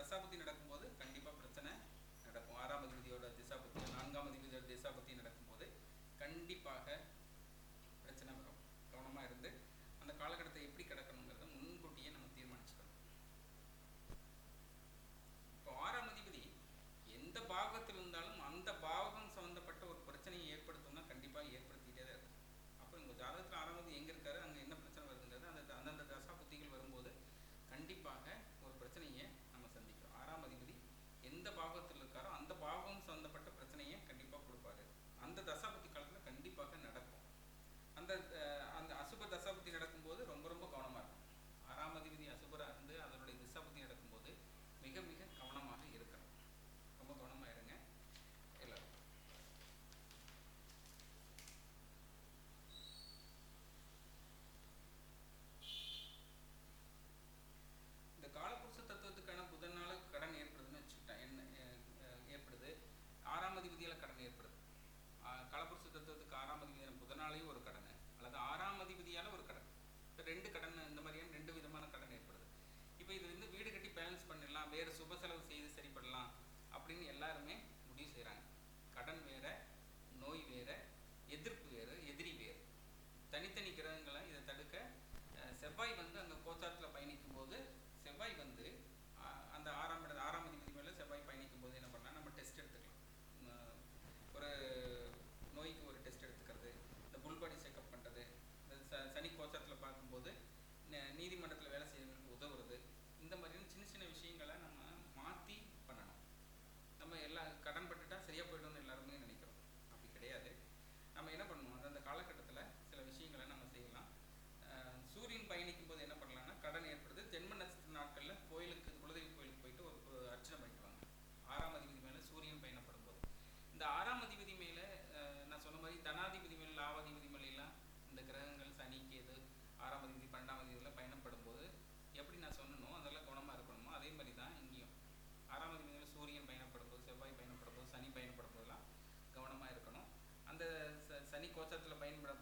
தசாபத்தி நடக்கும்போது கண்டிப்பாக பிரச்சனை நடக்கும். ஆறாம் அதிபதியோட திசாபத்தி நான்காம் அதிபதியோட திசாபத்தி நடக்கும்போது கண்டிப்பாக வேறு சுப செலவு செய்து சரிப்படலாம் அப்படின்னு எல்லாருமே தோற்றத்தில் பயன்பட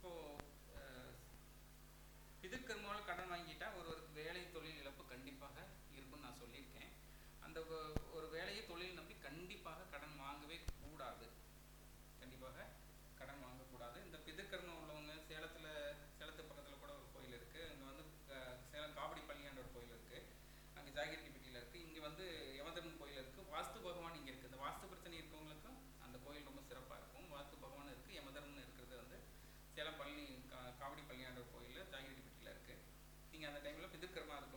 இப்போது பிதற்கர்மாவில் கடன் வாங்கிட்டா ஒரு வேலை தொழில் இழப்பு கண்டிப்பாக இருக்கும்னு நான் சொல்லியிருக்கேன். அந்த ஒரு வேலையை தொழில் நம்பி கண்டிப்பாக கடன் வாங்கவே கூடாது. கண்டிப்பாக கடன் வாங்கக்கூடாது இந்த பிதற்கர்மம் உள்ளவங்க சேலத்தில் சேலத்து பக்கத்தில் கூட ஒரு கோயில் இருக்குது அங்கே வந்து சேலம் காவடி பள்ளியாண்ட ஒரு கோயில் இருக்குது அங்கே ஜாகிர் நீங்கள் அந்த டைமில் பிதுக்கிற மாதிரி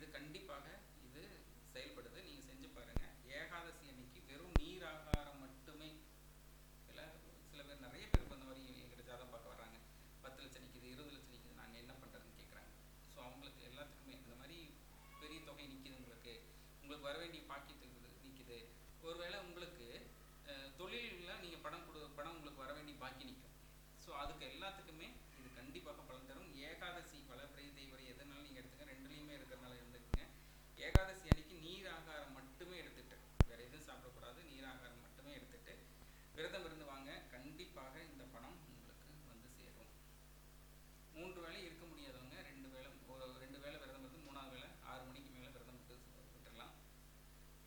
இது கண்டிப்பாக இது செயல்படுது. நீங்கள் செஞ்சு பாருங்க. ஏகாதசி அன்னைக்கு வெறும் நீர் ஆகாரம் மட்டுமே இல்லை சில பேர் நிறைய பேர் வந்த மாதிரி எங்கிட்ட ஜாதகம் பார்க்க வர்றாங்க. பத்து லட்சம் நிற்கிது இருபது லட்சம் நிற்கிது நாங்கள் என்ன பண்ணுறதுன்னு கேட்குறாங்க ஸோ அவங்களுக்கு எல்லாத்துக்குமே இந்த மாதிரி பெரிய தொகை நிற்கிது உங்களுக்கு. உங்களுக்கு வர வேண்டிய பாக்கியத்துக்கு நிற்கிது ஒருவேளை உங்களுக்கு தொழிலில் நீங்கள் பணம் கொடு பணம் உங்களுக்கு வர வேண்டிய பாக்கி நிற்கும் ஸோ அதுக்கு எல்லாத்துக்குமே இது கண்டிப்பாக பலன் தரும். ஏகாதசி பல பிரீதி ஏகாதசி அன்னைக்கு நீர் ஆகாரம் மட்டுமே எடுத்துட்டு வேற எதுவும் சாப்பிடக்கூடாது நீர் ஆகாரம் மட்டுமே எடுத்துட்டு விரதம் இருந்து வாங்க. கண்டிப்பாக இந்த பணம் உங்களுக்கு வந்து சேரும். மூன்று வேளை இருக்க முடியாதவங்க ரெண்டு வேளை ஒரு ரெண்டு வேளை விரதம் இருந்து மூணாவது வேளை ஆறு மணிக்கு மேலே விரதம் விட்டு விட்டுடலாம்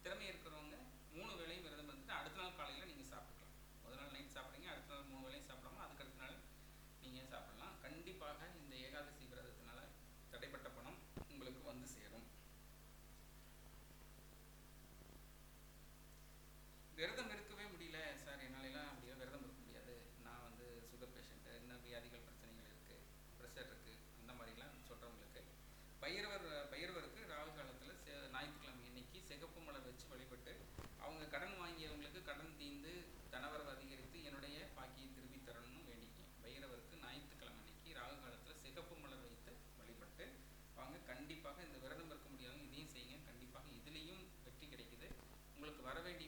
திறமை இருக்கிறவங்க மூணு வேளையும் விரதம் இருந்துட்டு அடுத்த நாள் காலையில் நீங்கள் சாப்பிட்டுக்கலாம். முதல் நாள் நைட் சாப்பிட்றீங்க அடுத்த நாள் மூணு வேளையும் சாப்பிடாம அதுக்கு அடுத்த நாள் நீங்கள் சாப்பிடலாம். கண்டிப்பாக இந்த ஏகாதசி விரதத்தினால தடைப்பட்ட பணம் உங்களுக்கு வந்து சேரும். பைரவர் பைரவருக்கு ராகு காலத்தில் செ ஞாயிற்றுக்கிழமை இன்னைக்கு சிகப்பு மலர் வச்சு வழிபட்டு அவங்க கடன் வாங்கியவங்களுக்கு கடன் தீர்ந்து தனவரவு அதிகரித்து என்னுடைய பாக்கியை திருப்பி தரணும்னு வேண்டிக்கேன் பைரவருக்கு ஞாயிற்றுக்கிழமை அன்னைக்கு ராகு காலத்தில் சிகப்பு மலர் வைத்து வழிபட்டு வாங்க கண்டிப்பாக இந்த விரதம் இருக்க முடியாதவங்க இதையும் செய்யுங்க. கண்டிப்பாக இதுலேயும் வெற்றி கிடைக்குது. உங்களுக்கு வர வேண்டிய